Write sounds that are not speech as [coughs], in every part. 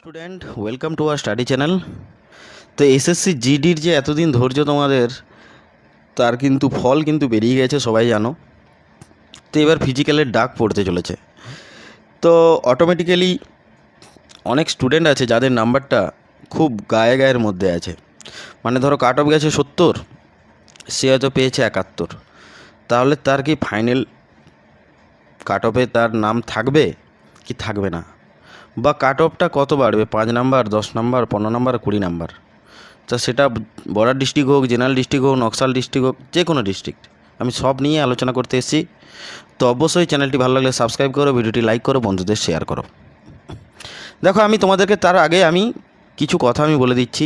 Student welcome to our study channel তো SSC জিডির যে এতদিন ধৈর্য তোমাদের, তার কিন্তু ফল কিন্তু বেরিয়ে গেছে, সবাই জানো। তো এবার ফিজিক্যালের ডাক পড়তে চলেছে। তো অটোমেটিক্যালি অনেক স্টুডেন্ট আছে যাদের নাম্বারটা খুব গায়ে গায়ের মধ্যে আছে। মানে ধরো কাট অফ গেছে সত্তর, সে হয়তো পেয়েছে একাত্তর। তাহলে তার কি ফাইনাল কাট অফে তার নাম থাকবে? কি থাকবে না? বা কাট অফটা কত বাড়বে? পাঁচ নাম্বার, দশ নাম্বার, পনেরো নাম্বার, কুড়ি নাম্বার? তা সেটা বর্ডার ডিস্ট্রিক্ট হোক, জেনারেল ডিস্ট্রিক্ট হোক নকশাল ডিস্ট্রিক্ট হোক, যে কোনো ডিস্ট্রিক্ট। আমি সব নিয়ে আলোচনা করতে এসেছি। তো অবশ্যই চ্যানেলটি ভালো লাগলে সাবস্ক্রাইব করো, ভিডিওটি লাইক করো, বন্ধুদের শেয়ার করো। দেখো, আমি তোমাদেরকে তার আগে আমি কিছু কথা আমি বলে দিচ্ছি।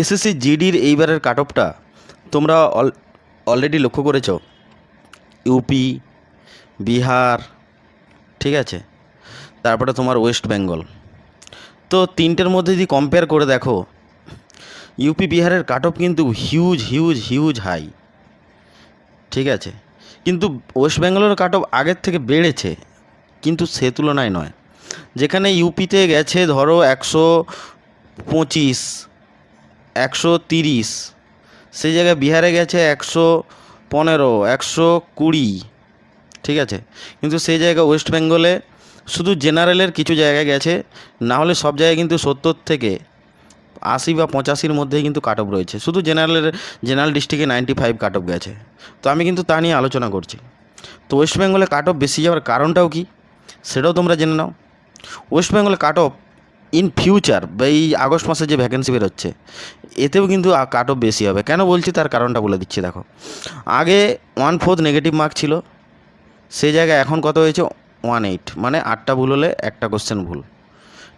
এসএসসি জিডির এইবারের কাট অফটা তোমরা অলরেডি লক্ষ্য করেছ। ইউপি বিহার ঠিক আছে? তারপরে তোমার ওয়েস্ট বেঙ্গল। তো তিনটের মধ্যে যদি কম্পেয়ার করে দেখো ইউপি বিহারের কাট অফ কিন্তু হিউজ হিউজ হিউজ হাই ঠিক আছে? কিন্তু ওয়েস্ট বেঙ্গলের কাট অফ আগের থেকে বেড়েছে, কিন্তু সে তুলনায় নয়। যেখানে ইউপিতে গেছে ধরো একশো পঁচিশ, একশো তিরিশ, সেই জায়গায় বিহারে গেছে একশো পনেরো, একশো কুড়ি, ঠিক আছে? কিন্তু সেই জায়গায় ওয়েস্ট বেঙ্গলে শুধু জেনারেলের কিছু জায়গায় গেছে, না হলে সব জায়গায় কিন্তু সত্তর থেকে আশি বা পঁচাশির মধ্যেই কিন্তু কাট অফ রয়েছে। শুধু জেনারেলের, জেনারেল ডিস্ট্রিক্টে নাইনটি ফাইভ কাট অফ গেছে। তো আমি কিন্তু তা নিয়ে আলোচনা করছি। তো ওয়েস্ট বেঙ্গলে কাট অফ বেশি যাওয়ার কারণটাও কি? সেটাও তোমরা জেনে নাও। ওয়েস্ট বেঙ্গলে কাট অফ ইন ফিউচার বা এই আগস্ট মাসে যে ভ্যাকেন্সি বেরোচ্ছে, এতেও কিন্তু কাট অফ বেশি হবে। কেন বলছি? তার কারণটা বলে দিচ্ছি, দেখো। আগে ওয়ান ফোর্থ নেগেটিভ মার্ক ছিল। সেই জায়গায় এখন কত হয়েছে? ওয়ান এইট মানে আটটা ভুল হলে একটা কোশ্চেন ভুল,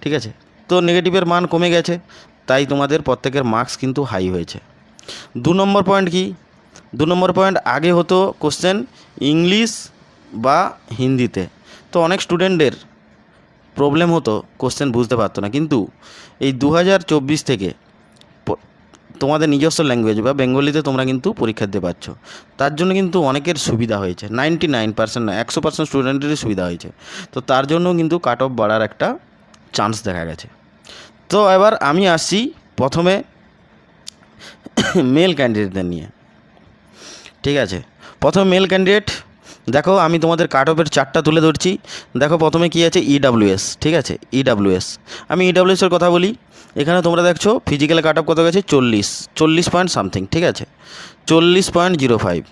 ঠিক আছে? তো নেগেটিভের মান কমে গেছে, তাই তোমাদের প্রত্যেকের মার্কস কিন্তু হাই হয়েছে। দু নম্বর পয়েন্ট কি? দু নম্বর পয়েন্ট আগে হতো কোশ্চেন ইংলিশ বা হিন্দিতে। তো অনেক স্টুডেন্টদের প্রবলেম হতো কোশ্চেন বুঝতে পারতো না। কিন্তু এই দু হাজার চব্বিশ থেকে তোমাদের নিজস্ব ল্যাঙ্গুয়েজ বা বেঙ্গলিতে তোমরা কিন্তু পরীক্ষা দিতে পারছ। তার জন্য কিন্তু অনেকের সুবিধা হয়েছে। নাইনটি নাইন পার্সেন্ট না, একশো পার্সেন্ট স্টুডেন্টেরই সুবিধা হয়েছে। তো তার জন্য কিন্তু কাট অফ বাড়ার একটা চান্স দেখা গেছে। তো এবার আমি আসছি প্রথমে [coughs] মেল ক্যান্ডিডেটদের নিয়ে। ঠিক আছে? প্রথম মেল ক্যান্ডিডেট দেখো, আমি তোমাদের কাট অফের চারটা তুলে ধরছি। দেখো, প্রথমে কী আছে? ইডাব্লিউএস ঠিক আছে? ইডাব্লিউএস আমি ইডাব্লিউএসের কথা বলি। এখানে তোমরা দেখছ ফিজিক্যাল কাট অফ কত গেছে? চল্লিশ। চল্লিশ পয়েন্ট সামথিং ঠিক আছে? চল্লিশ পয়েন্ট জিরো ফাইভ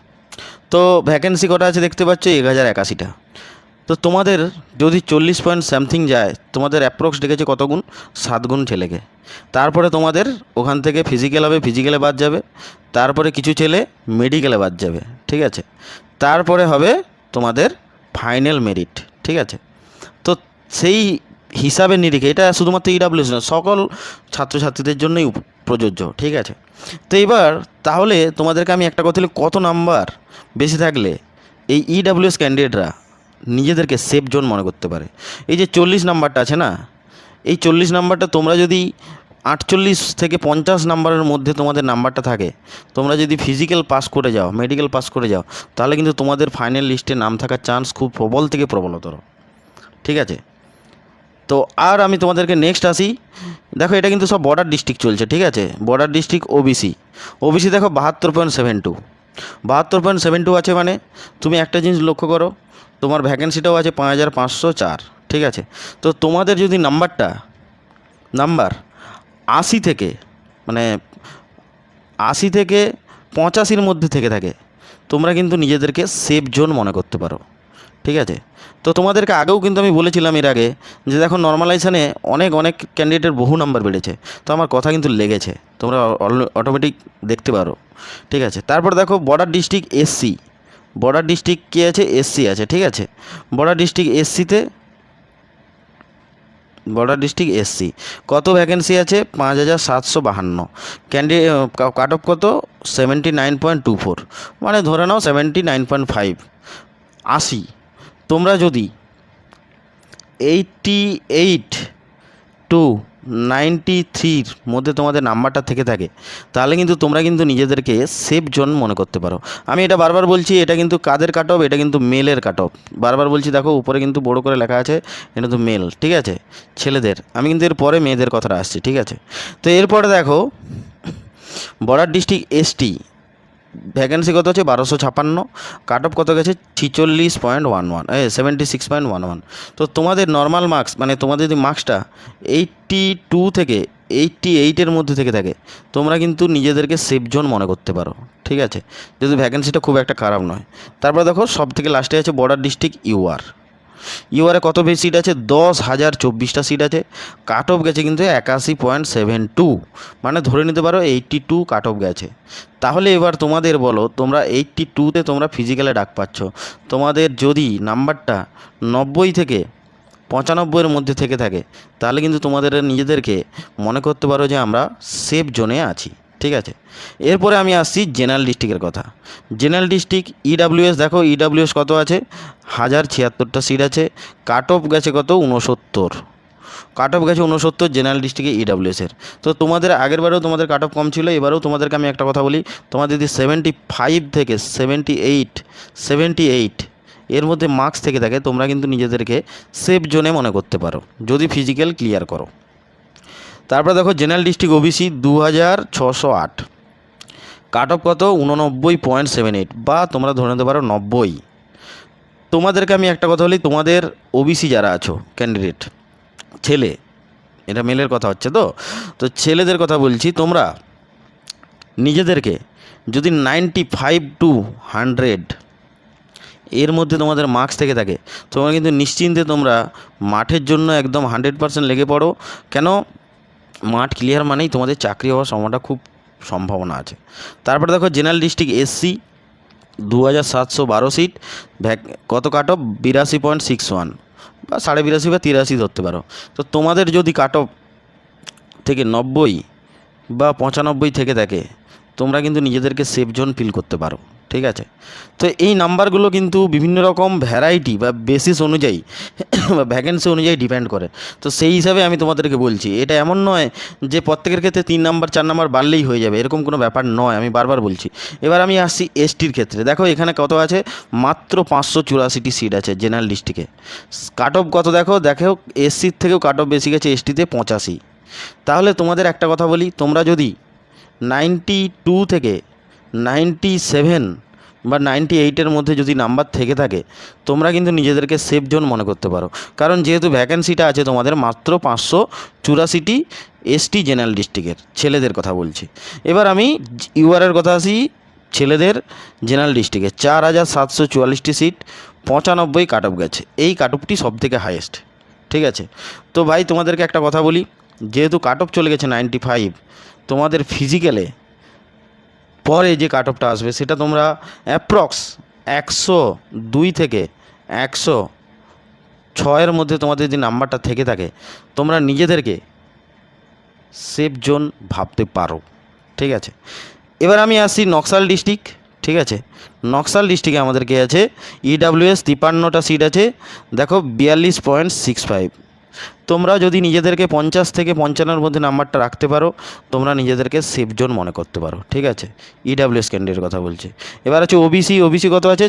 তো ভ্যাকেন্সি কটা আছে দেখতে পাচ্ছ? এক হাজার একাশিটা। তো তোমাদের যদি চল্লিশ পয়েন্ট সামথিং যায়, তোমাদের অ্যাপ্রক্স ডেকেছে কত গুণ? সাত গুণ ছেলেকে। তারপরে তোমাদের ওখান থেকে ফিজিক্যাল হবে ফিজিক্যালে বাদ যাবে। তারপরে কিছু ছেলে মেডিকেলে বাদ যাবে। ঠিক আছে? তারপরে হবে তোমাদের ফাইনাল মেরিট ঠিক আছে? তো সেই হিসাবে নিরিখে, এটা শুধুমাত্র ইডাব্লিউএস না সকল ছাত্রছাত্রীদের জন্যই প্রযোজ্য, ঠিক আছে? তো এবার তাহলে তোমাদেরকে আমি একটা কথা কত নাম্বার বেশি থাকলে এই ইডাব্লিউএস ক্যান্ডিডেটরা নিজেদেরকে সেফ জোন মনে করতে পারে? এই যে চল্লিশ নাম্বারটা আছে না, এই চল্লিশ নাম্বারটা তোমরা যদি আটচল্লিশ থেকে পঞ্চাশ নাম্বারের মধ্যে তোমাদের নাম্বারটা থাকে। তোমরা যদি ফিজিক্যাল পাস করে যাও মেডিকেল পাস করে যাও, তাহলে কিন্তু তোমাদের ফাইনাল লিস্টে নাম থাকার চান্স খুব প্রবল থেকে প্রবলতর। ঠিক আছে? তো আর আমি তোমাদেরকে নেক্সট আসি। দেখো, এটা কিন্তু সব বর্ডার ডিস্ট্রিক্ট চলছে, ঠিক আছে? বর্ডার ডিস্ট্রিক্ট ওবিসি ওবিসি দেখো বাহাত্তর পয়েন্ট সেভেন টু বাহাত্তর পয়েন্ট সেভেন টু আছে মানে তুমি একটা জিনিস লক্ষ্য করো, তোমার ভ্যাকেন্সিটাও আছে পাঁচ হাজার পাঁচশো চার। ঠিক আছে? তো তোমাদের যদি নাম্বারটা নাম্বার আশি থেকে মানে আশি থেকে পঁচাশির মধ্যে থেকে থাকে। তোমরা কিন্তু নিজেদেরকে সেফ জোন মনে করতে পারো। ঠিক আছে? তো তোমাদেরকে আগেও কিন্তু আমি বলেছিলাম এর আগে যে দেখো নর্মালাইজেশানে অনেক অনেক ক্যান্ডিডেটের বহু নাম্বার বেড়েছে। তো আমার কথা কিন্তু লেগেছে। তোমরা অটোমেটিক দেখতে পারো। ঠিক আছে? তারপর দেখো border district SC border district কী আছে? এসসি আছে। ঠিক আছে? বর্ডার ডিস্ট্রিক্ট এসসিতে বর্ডার ডিস্ট্রিক্ট এসসি। কত ভ্যাকেন্সি আছে? পাঁচ হাজার সাতশো বাহান্ন। ক্যান্ডি কাট অফ কত? Seventy nine point two four মানে ধরে নাও সেভেন্টি নাইন পয়েন্ট ফাইভ আশি। তোমরা যদি এইটটি এইট টু নাইনটি থ্রির মধ্যে তোমাদের নাম্বারটা থেকে থাকে। তাহলে কিন্তু তোমরা কিন্তু নিজেদেরকে সেফ জোন মনে করতে পারো। আমি এটা বারবার বলছি, এটা কিন্তু কাদের কাট অফ এটা কিন্তু মেলের কাট অফ বারবার বলছি, দেখো, উপরে কিন্তু বড় করে লেখা আছে, এটা কিন্তু মেল ঠিক আছে? ছেলেদের। আমি কিন্তু এরপরে মেয়েদের কথাটা আসছি, ঠিক আছে? তো এরপরে দেখো, বর্ডার ডিস্ট্রিক্ট এসটি ভ্যাকেন্সি কত আছে? বারোশো ছাপান্ন কাট অফ কত গেছে? ছিচল্লিশ পয়েন্ট ওয়ান ওয়ান। এ seventy six point one one তো তোমাদের নর্মাল মার্কস মানে তোমাদের যদি মার্কসটা এইটটি টু থেকে এইটটি এইটের মধ্যে থেকে থাকে। তোমরা কিন্তু নিজেদেরকে সেফ জোন মনে করতে পারো। ঠিক আছে? যদি ভ্যাকেন্সিটা খুব একটা খারাপ নয়। তারপরে দেখো সব থেকে লাস্টে আছে বর্ডার ডিস্ট্রিক্ট ইউআর ইউআরে কত বেশি সিট আছে? দশ হাজার চব্বিশটা সিট আছে। কাট অফ গেছে কিন্তু একাশি পয়েন্ট সেভেন টু মানে ধরে নিতে পারো এইট্টি টু কাট অফ গেছে। তাহলে এবার তোমাদের বলো, তোমরা এইট্টি টুতে তোমরা ফিজিক্যালে ডাক পাচ্ছ। তোমাদের যদি নাম্বারটা নব্বই থেকে পঁচানব্বইয়ের মধ্যে থেকে থাকে, তাহলে কিন্তু তোমাদের নিজেদেরকে মনে করতে পারো যে আমরা সেফ জোনে আছি। ঠিক আছে? এরপরে আমি আসছি জেনারেল ডিস্ট্রিক্টের কথা। জেনারেল ডিস্ট্রিক্ট ইডাব্লিউএস দেখো ইডাব্লিউএস কত আছে? হাজার ছিয়াত্তরটা সিট আছে। কাট অফ গেছে কত? উনসত্তর কাট অফ গেছে উনসত্তর জেনারেল ডিস্ট্রিক্টে ইডাব্লিউএসের তো তোমাদের আগের বারেও তোমাদের কাট অফ কম ছিল, এবারেও তোমাদেরকে আমি একটা কথা বলি, তোমাদের যদি সেভেন্টি ফাইভ থেকে সেভেন্টি এইট সেভেন্টি এইট এর মধ্যে মার্কস থেকে থাকে, তোমরা কিন্তু নিজেদেরকে সেফ জোনে মনে করতে পারো। যদি ফিজিক্যাল ক্লিয়ার করো। তারপরে দেখো জেনারেল ডিস্ট্রিক্ট ওবিসি দু হাজার ছশো আট। কাট অফ কত? উননব্বই পয়েন্ট সেভেন এইট বা তোমরা ধরে নিতে পারো নব্বই। তোমাদেরকে আমি একটা কথা বলি, তোমাদের ওবিসি যারা আছো ক্যান্ডিডেট ছেলে, এটা মেলের কথা হচ্ছে তো? তো ছেলেদের কথা বলছি, তোমরা নিজেদেরকে যদি নাইনটি ফাইভ টু হান্ড্রেড এর মধ্যে তোমাদের মার্কস থেকে থাকে, তোমরা কিন্তু নিশ্চিন্তে তোমরা মাঠের জন্য একদম হান্ড্রেড পার্সেন্ট লেগে পড়ো। কেন? মাঠ ক্লিয়ার মানেই তোমাদের চাকরি হওয়ার সময়টা খুব সম্ভাবনা আছে। তারপরে দেখো জেনারেল ডিস্ট্রিক্ট এসসি দু হাজার সাতশো বারো সিট ভ্যাক, কত কাট অফ বিরাশি পয়েন্ট সিক্স ওয়ান বা সাড়ে বিরাশি বা তিরাশি ধরতে পারো। তো তোমাদের যদি কাট অফ থেকে নব্বই বা পঁচানব্বই থেকে থাকে তোমরা কিন্তু নিজেদেরকে সেফ জোন ফিল করতে পারো, ঠিক আছে? তো এই নাম্বারগুলো কিন্তু বিভিন্ন রকম ভ্যারাইটি বা বেসিস অনুযায়ী, বা ভ্যাকেন্সি অনুযায়ী ডিপেন্ড করে। তো সেই হিসাবে আমি তোমাদেরকে বলছি, এটা এমন নয় যে প্রত্যেকের ক্ষেত্রে তিন নাম্বার, চার নাম্বার বাড়লেই হয়ে যাবে, এরকম কোনো ব্যাপার নয়, আমি বারবার বলছি। এবার আমি আসছি এসটির ক্ষেত্রে। দেখো এখানে কত আছে? মাত্র পাঁচশো চুরাশিটি সিট আছে জেনারেল ডিস্ট্রিক্টে কাট অফ কত দেখো? দেখো এসসির থেকেও কাট অফ বেশি গেছে এসটিতে পঁচাশি। তাহলে তোমাদের একটা কথা বলি, তোমরা যদি নাইনটি টু থেকে নাইনটি সেভেন বা নাইনটি এইটের মধ্যে যদি নাম্বার থেকে থাকে, তোমরা কিন্তু নিজেদেরকে সেফ জোন মনে করতে পারো। কারণ যেহেতু ভ্যাকেন্সিটা আছে, তোমাদের মাত্র পাঁচশো চুরাশিটি এসটি জেনারেল ডিস্ট্রিক্টের ছেলেদের কথা বলছি। এবার আমি ইউআরের কথা আসি, ছেলেদের জেনারেল ডিস্ট্রিক্টে। চার হাজার সাতশো চুয়াল্লিশটি সিট, পঁচানব্বই কাট অফ গেছে। এই কাট অফটি সব থেকে হাইয়েস্ট ঠিক আছে? তো ভাই, তোমাদেরকে একটা কথা বলি। যেহেতু কাট অফ চলে গেছে নাইনটি ফাইভ তোমাদের ফিজিক্যালে পরে যে কাট অফটা আসবে, সেটা তোমরা অ্যাপ্রক্স একশো দুই থেকে একশো ছয়ের মধ্যে তোমাদের যদি নাম্বারটা থেকে থাকে, তোমরা নিজেদেরকে সেফ জোন ভাবতে পারো। ঠিক আছে? এবার আমি আসি নকশাল ডিস্ট্রিক্ট ঠিক আছে? নকশাল ডিস্ট্রিক্টে আমাদেরকে আছে ইডাব্লিউএস তিপান্নটা সিট আছে, দেখো বিয়াল্লিশ পয়েন্ট সিক্স ফাইভ তোমরা যদি নিজেদেরকে পঞ্চাশ থেকে পঞ্চান্নর মধ্যে নাম্বারটা রাখতে পারো, তোমরা নিজেদেরকে সেফ জোন মনে করতে পারো, ঠিক আছে? ইডাব্লিউএস ক্যান্ডিডেট কথা বলছি। এবার হচ্ছে ওবিসি ওবিসি কত আছে?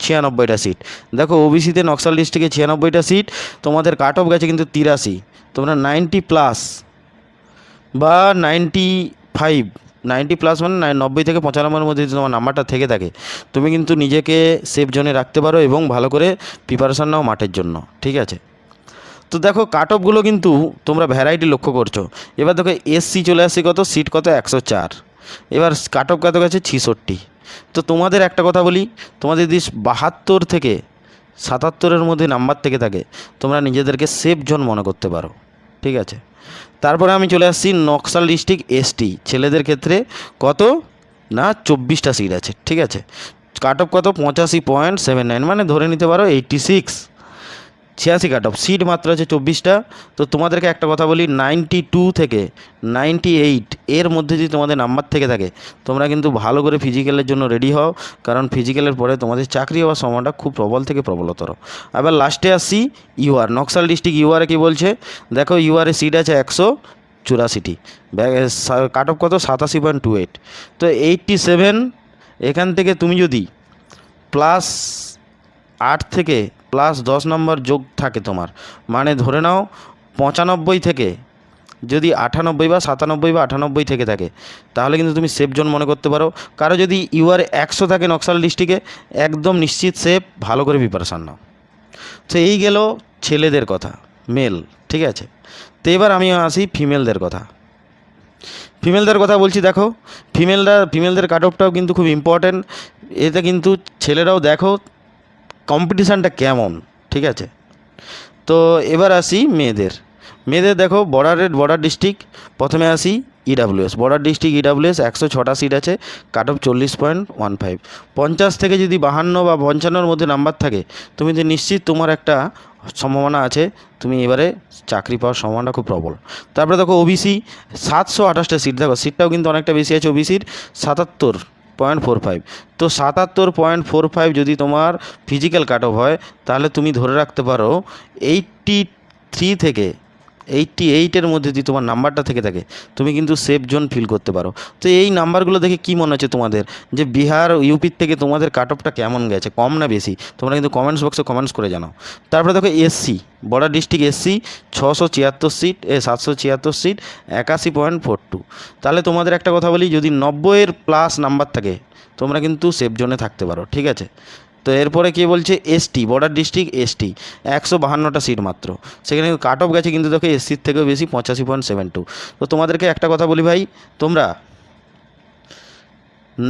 ছিয়ানব্বইটা সিট দেখো ওবিসিতে নকশাল ডিস্ট্রিক্টে ছিয়ানব্বইটা সিট তোমাদের কাট অফ গেছে কিন্তু তিরাশি। তোমরা নাইনটি প্লাস বা নাইনটি ফাইভ, নাইনটি প্লাস মানে নব্বই থেকে পঁচানব্বইয়ের মধ্যে যদি তোমার নাম্বারটা থেকে থাকে, তুমি কিন্তু নিজেকে সেফ জোনে রাখতে পারো এবং ভালো করে প্রিপারেশান নাও মাঠের জন্য, ঠিক আছে? তো দেখো কাট অফগুলো কিন্তু তোমরা ভ্যারাইটি লক্ষ্য করছ। এবার দেখো এসসি চলে আসছে কত? সিট কত? একশো চার। এবার কাট অফ কত গেছে? ছিষট্টি। তো তোমাদের একটা কথা বলি, তোমাদের যদি বাহাত্তর থেকে সাতাত্তরের মধ্যে নাম্বার থেকে থাকে, তোমরা নিজেদেরকে সেফ জোন মনে করতে পারো। ঠিক আছে? তারপরে আমি চলে আসছি নকশাল ডিস্ট্রিক্ট এসটি ছেলেদের ক্ষেত্রে কত? না, চব্বিশটা সিট আছে। ঠিক আছে? কাট অফ কত? পঁচাশি পয়েন্ট সেভেন নাইন মানে ধরে নিতে পারো এইটটি সিক্স ছিয়াশি কাট অফ। সিট মাত্র আছে চব্বিশটা। তো তোমাদেরকে একটা কথা বলি নাইনটি টু থেকে নাইনটি এইট এর মধ্যে যদি তোমাদের নাম্বার থেকে থাকে, তোমরা কিন্তু ভালো করে ফিজিক্যালের জন্য রেডি হও, কারণ ফিজিক্যালের পরে তোমাদের চাকরি হওয়ার সময়টা খুব প্রবল থেকে প্রবলতর। আবার লাস্টে আসছি ইউআর নকশাল ডিস্ট্রিক্ট ইউআরে কী বলছে? দেখো ইউআরে সিট আছে একশো চুরাশিটি। কাট অফ কত? সাতাশি পয়েন্ট টু এইট তো এইটটি সেভেন এখান থেকে তুমি যদি প্লাস আট থেকে প্লাস দশ নম্বর যোগ থাকে তোমার। মানে ধরে নাও পঁচানব্বই থেকে, যদি আটানব্বই বা সাতানব্বই বা আটানব্বই থেকে থাকে, তাহলে কিন্তু তুমি সেফ জোন মনে করতে পারো। কারও যদি ইউআর একশো থাকে নকশাল ডিস্ট্রিক্টে একদম নিশ্চিত সেফ ভালো করে প্রিপারেশান নাও। তো এই গেল ছেলেদের কথা মেল ঠিক আছে? তো এবার আমি আসি ফিমেলদের কথা। ফিমেলদের কথা বলছি, দেখো ফিমেলরা ফিমেলদের কাট অফটাও কিন্তু খুব ইম্পর্ট্যান্ট এতে কিন্তু ছেলেরাও দেখো কম্পিটিশানটা কেমন? ঠিক আছে? তো এবার আসি মেয়েদের। মেয়েদের দেখো বর্ডারের বর্ডার ডিস্ট্রিক্ট। প্রথমে আসি ইডাব্লিউএস বর্ডার ডিস্ট্রিক্ট ইডাব্লিউএস একশো ছটা সিট আছে, কাট অফ চল্লিশ পয়েন্ট ওয়ান ফাইভ। পঞ্চাশ থেকে যদি বাহান্ন বা পঞ্চান্নর মধ্যে নাম্বার থাকে, তুমি তো নিশ্চিত তোমার একটা সম্ভাবনা আছে, তুমি এবারে চাকরি পাওয়ার সম্ভাবনা খুব প্রবল। তারপরে দেখো ওবিসি সাতশো আঠাশটা সিট। দেখো, সিটটাও কিন্তু অনেকটা বেশি আছে ওবিসির সাতাত্তর। Point four five. তো সাতাত্তর পয়েন্ট ফোর ফাইভ যদি তোমার ফিজিক্যাল কাট অফ হয়, তাহলে তুমি ধরে রাখতে পারো, এইটটি থ্রি থেকে এইটটি এইটের মধ্যে যদি তোমার নাম্বারটা থেকে থাকে, তুমি কিন্তু সেফ জোন ফিল করতে পারো। তো এই নাম্বারগুলো দেখে কী মনে হচ্ছে তোমাদের? যে বিহার ইউপির থেকে তোমাদের কাট অফটা কেমন গেছে? কম না বেশি? তোমরা কিন্তু কমেন্টস বক্সে কমেন্টস করে জানাও। তারপরে দেখো এসসি বর্ডার ডিস্ট্রিক্ট এসসি ছশো ছিয়াত্তর সিট এ সাতশো ছিয়াত্তর সিট একাশি পয়েন্ট ফোর টু তাহলে তোমাদের একটা কথা বলি, যদি নব্বইয়ের প্লাস নাম্বার থাকে, তোমরা কিন্তু সেফ জোনে থাকতে পারো, ঠিক আছে? তো এরপরে কে বলছে এসটি বর্ডার ডিস্ট্রিক্ট এসটি একশো বাহান্নটা সিট মাত্র। সেখানে কাট অফ গেছে কিন্তু দেখো এসসির থেকেও বেশি পঁচাশি পয়েন্ট সেভেন টু তো তোমাদেরকে একটা কথা বলি ভাই, তোমরা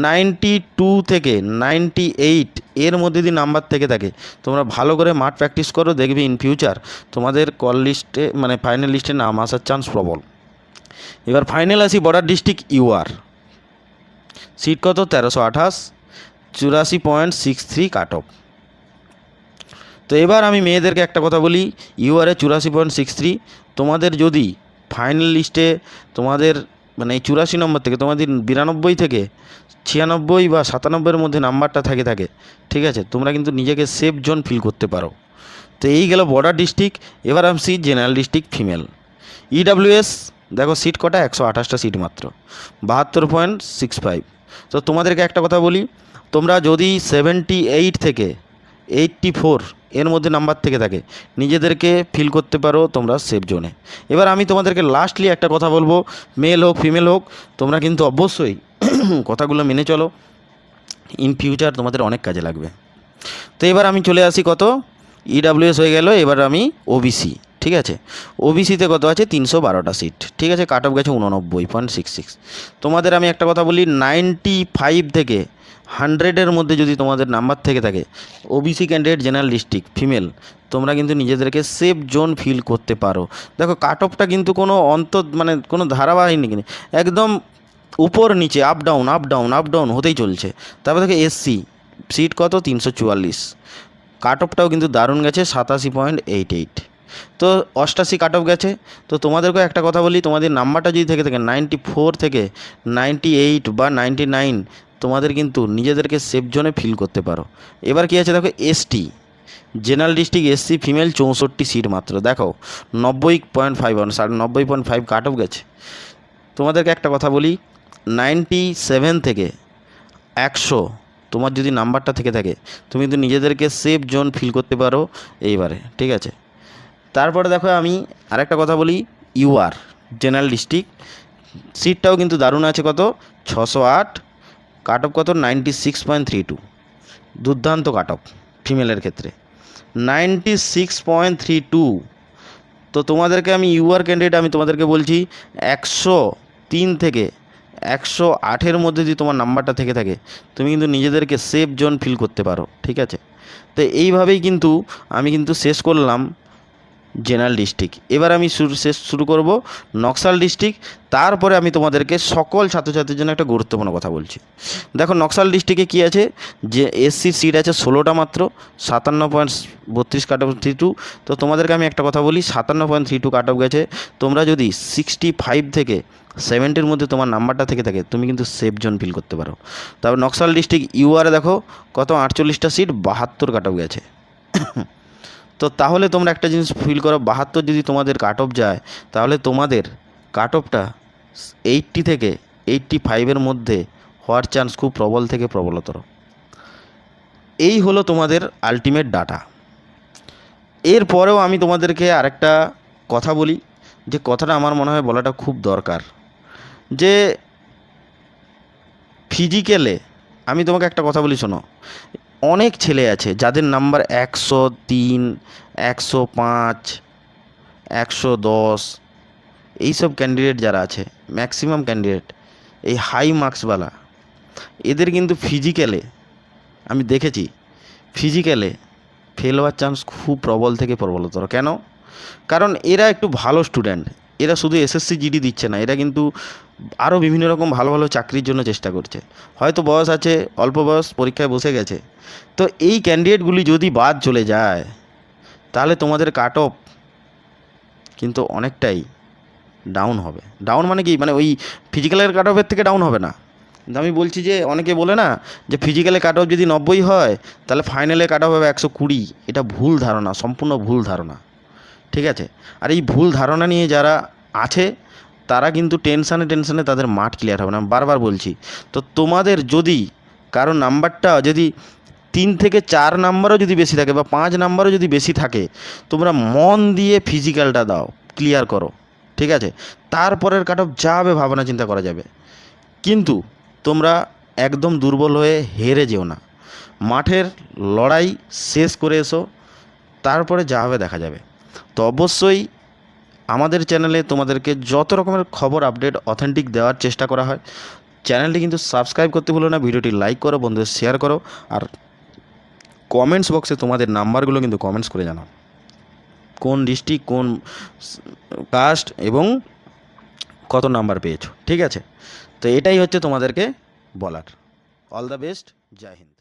নাইনটি টু থেকে নাইনটি এইট এর মধ্যে যদি নাম্বার থেকে থাকে, তোমরা ভালো করে মাঠ প্র্যাকটিস করো, দেখবে ইন ফিউচার তোমাদের কল লিস্টে মানে ফাইনাল লিস্টে নাম আসার চান্স প্রবল। এবার ফাইনাল আসি বর্ডার ডিস্ট্রিক্ট ইউআর সিট কত? তেরোশো আঠাশ। চুরাশি point six three cut off. তো এবার আমি মেয়েদেরকে একটা কথা বলি ইউআরএ চুরাশি পয়েন্ট সিক্স থ্রি, তোমাদের যদি ফাইনাল লিস্টে তোমাদের মানে এই চুরাশি নম্বর থেকে, তোমাদের বিরানব্বই থেকে ছিয়ানব্বই বা সাতানব্বইয়ের মধ্যে নাম্বারটা থাকে থাকে, ঠিক আছে? তোমরা কিন্তু নিজেকে সেফ জোন ফিল করতে পারো। তো এই গেল বর্ডার ডিস্ট্রিক্ট এবার আসছি জেনারেল ডিস্ট্রিক্ট ফিমেল ইডাব্লিউএস দেখো সিট কটা, একশো আঠাশটা সিট মাত্র, বাহাত্তর পয়েন্ট সিক্স ফাইভ তো তোমাদেরকে একটা কথা বলি তোমরা যদি সেভেন্টি এইট থেকে এইটটি ফোর এর মধ্যে নাম্বার থেকে থাকে, নিজেদেরকে ফিল করতে পারো তোমরা সেফ জোনে এবার আমি তোমাদেরকে লাস্টলি একটা কথা বলব মেল হোক ফিমেল হোক, তোমরা কিন্তু অবশ্যই [coughs] কথাগুলো মেনে চলো। ইন ফিউচার তোমাদের অনেক কাজে লাগবে। তো এবার আমি চলে আসি কত? ইডাব্লিউএস হয়ে গেল, এবার আমি ওবিসি ঠিক আছে? ওবিসিতে কত আছে? তিনশো বারোটা সিট ঠিক আছে? কাট অফ গেছে উননব্বই পয়েন্ট সিক্স সিক্স তোমাদের আমি একটা কথা বলি নাইনটি ফাইভ থেকে হান্ড্রেডের মধ্যে যদি তোমাদের নাম্বার থেকে থাকে OBC candidate general district female তোমরা কিন্তু নিজেদেরকে সেফ জোন ফিল করতে পারো। দেখো কাট অফটা কিন্তু কোনো অন্ত মানে কোনো ধারাবাহিক নেই। একদম উপর নিচে up down up down up down হতেই চলছে। তারপর দেখো এসসি সিট কত? তিনশো চুয়াল্লিশ। কাট অফটাও কিন্তু দারুণ গেছে, সাতাশি পয়েন্ট এইট এইট তো অষ্টাশি কাট অফ গেছে। তো তোমাদেরকেও একটা কথা বলি, তোমাদের নাম্বারটা যদি থেকে থাকে নাইনটি ফোর থেকে নাইনটি এইট বা নাইনটি নাইন তোমাদের কিন্তু নিজেদেরকে সেফ জোনে ফিল করতে পারো। এবার কী আছে দেখো ST general district SC female চৌষট্টি সিট মাত্র। দেখো, নব্বই পয়েন্ট ফাইভ সাড়ে নব্বই পয়েন্ট ফাইভ কাট অফ গেছে। তোমাদেরকে একটা কথা বলি নাইনটি সেভেন থেকে একশো, তোমার যদি নাম্বারটা থেকে থাকে, তুমি কিন্তু নিজেদেরকে সেফ জোন ফিল করতে পারো এইবারে, ঠিক আছে? তারপরে দেখো আমি আরেকটা কথা বলি ইউআর জেনারেল ডিস্ট্রিক্ট সিটটাও কিন্তু দারুণ আছে কত? ছশো আট কাট অফ কত? Ninety six point three two দুর্দান্ত কাট অফ ফিমেলের ক্ষেত্রে। Ninety six point three two তো তোমাদেরকে আমি ইউআর ক্যান্ডিডেট আমি তোমাদেরকে বলছি, একশো তিন থেকে একশো আটের মধ্যে যদি তোমার নাম্বারটা থেকে থাকে, তুমি কিন্তু নিজেদেরকে সেফ জোন ফিল করতে পারো, ঠিক আছে? তো এইভাবেই কিন্তু আমি কিন্তু শেষ করলাম জেনারেল ডিস্ট্রিক্ট। এবার আমি শুরু, শেষ শুরু করব নকশাল ডিস্ট্রিক্ট। তারপরে আমি তোমাদেরকে সকল ছাত্রছাত্রীর জন্য একটা গুরুত্বপূর্ণ কথা বলছি। দেখো নকশাল ডিস্ট্রিক্টে কী আছে? যে এসসির সিট আছে ষোলোটা মাত্র, সাতান্ন পয়েন্ট বত্রিশ কাট অফ থ্রি টু তো তোমাদেরকে আমি একটা কথা বলি, সাতান্ন point three two cut off গেছে। তোমরা যদি সিক্সটি ফাইভ থেকে সেভেন্টির মধ্যে তোমার নাম্বারটা থেকে থাকে, তুমি কিন্তু সেফ জোন ফিল করতে পারো। তারপর নকশাল ডিস্ট্রিক্ট ইউআরে দেখো, কত আটচল্লিশটা সিট, বাহাত্তর কাট অফ গেছে। তো তাহলে তোমরা একটা জিনিস ফিল করো, বাহাত্তর যদি তোমাদের কাট অফ যায়, তাহলে তোমাদের কাট অফটা এইটটি থেকে এইটটি ফাইভের মধ্যে হওয়ার চান্স খুব প্রবল থেকে প্রবলতর। এই হলো তোমাদের আলটিমেট ডাটা এরপরেও আমি তোমাদেরকে আরেকটা কথা বলি, যে কথাটা আমার মনে হয় বলাটা খুব দরকার। যে ফিজিক্যালে আমি তোমাকে একটা কথা বলি, শোনো। অনেক ছেলে আছে যাদের নাম্বার একশো তিন, একশো পাঁচ, একশো দশ, এইসব ক্যান্ডিডেট যারা আছে ম্যাক্সিমাম ক্যান্ডিডেট এই হাই মার্কসওয়ালা এদের কিন্তু ফিজিক্যালে আমি দেখেছি ফিজিক্যালে ফেল হওয়ার চান্স খুব প্রবল থেকে প্রবলতর। কেন? কারণ এরা একটু ভালো স্টুডেন্ট এরা শুধু এসএসসি জিডি দিচ্ছে না, এরা কিন্তু আরও বিভিন্ন রকম ভালো ভালো চাকরির জন্য চেষ্টা করছে। হয়তো বয়স আছে, অল্প বয়স, পরীক্ষায় বসে গেছে। তো এই ক্যান্ডিডেটগুলি যদি বাদ চলে যায়, তাহলে তোমাদের কাট অফ কিন্তু অনেকটাই ডাউন হবে। ডাউন মানে কি? মানে ওই ফিজিক্যালের কাট অফের থেকে ডাউন হবে না। আমি বলছি যে, অনেকে বলে না যে ফিজিক্যালে কাট অফ যদি নব্বই হয়, তাহলে ফাইনালে কাট অফ হবে একশো কুড়ি। এটা ভুল ধারণা, সম্পূর্ণ ভুল ধারণা। ঠিক আছে? আর এই ভুল ধারণা নিয়ে যারা আছে, তারা কিন্তু টেনশানে টেনশানে তাদের মাঠ ক্লিয়ার হবে না। বারবার বলছি, তো তোমাদের যদি কারও নাম্বারটা যদি তিন থেকে চার নাম্বারও যদি বেশি থাকে বা পাঁচ নাম্বারও যদি বেশি থাকে, তোমরা মন দিয়ে ফিজিক্যালটা দাও ক্লিয়ার করো, ঠিক আছে? তারপরের কাট অফ যাবে, ভাবনা চিন্তা করা যাবে। কিন্তু তোমরা একদম দুর্বল হয়ে হেরে যেও না। মাঠের লড়াই শেষ করে এসো, তারপরে যা হবে দেখা যাবে। তো অবশ্যই আমাদের চ্যানেলে তোমাদেরকে যত রকমের খবর আপডেট অথেন্টিক দেওয়ার চেষ্টা করা হয়। চ্যানেলটি কিন্তু সাবস্ক্রাইব করতে ভুলো না, ভিডিওটি লাইক করো, বন্ধুদের শেয়ার করো, আর কমেন্টস বক্সে তোমাদের নাম্বারগুলো কিন্তু কমেন্টস করে জানাও। কোন ডিস্ট্রিক্ট কোন কাস্ট এবং কত নাম্বার পেয়েছ, ঠিক আছে? তো এটাই হচ্ছে তোমাদেরকে বলার। All the best Joy Hind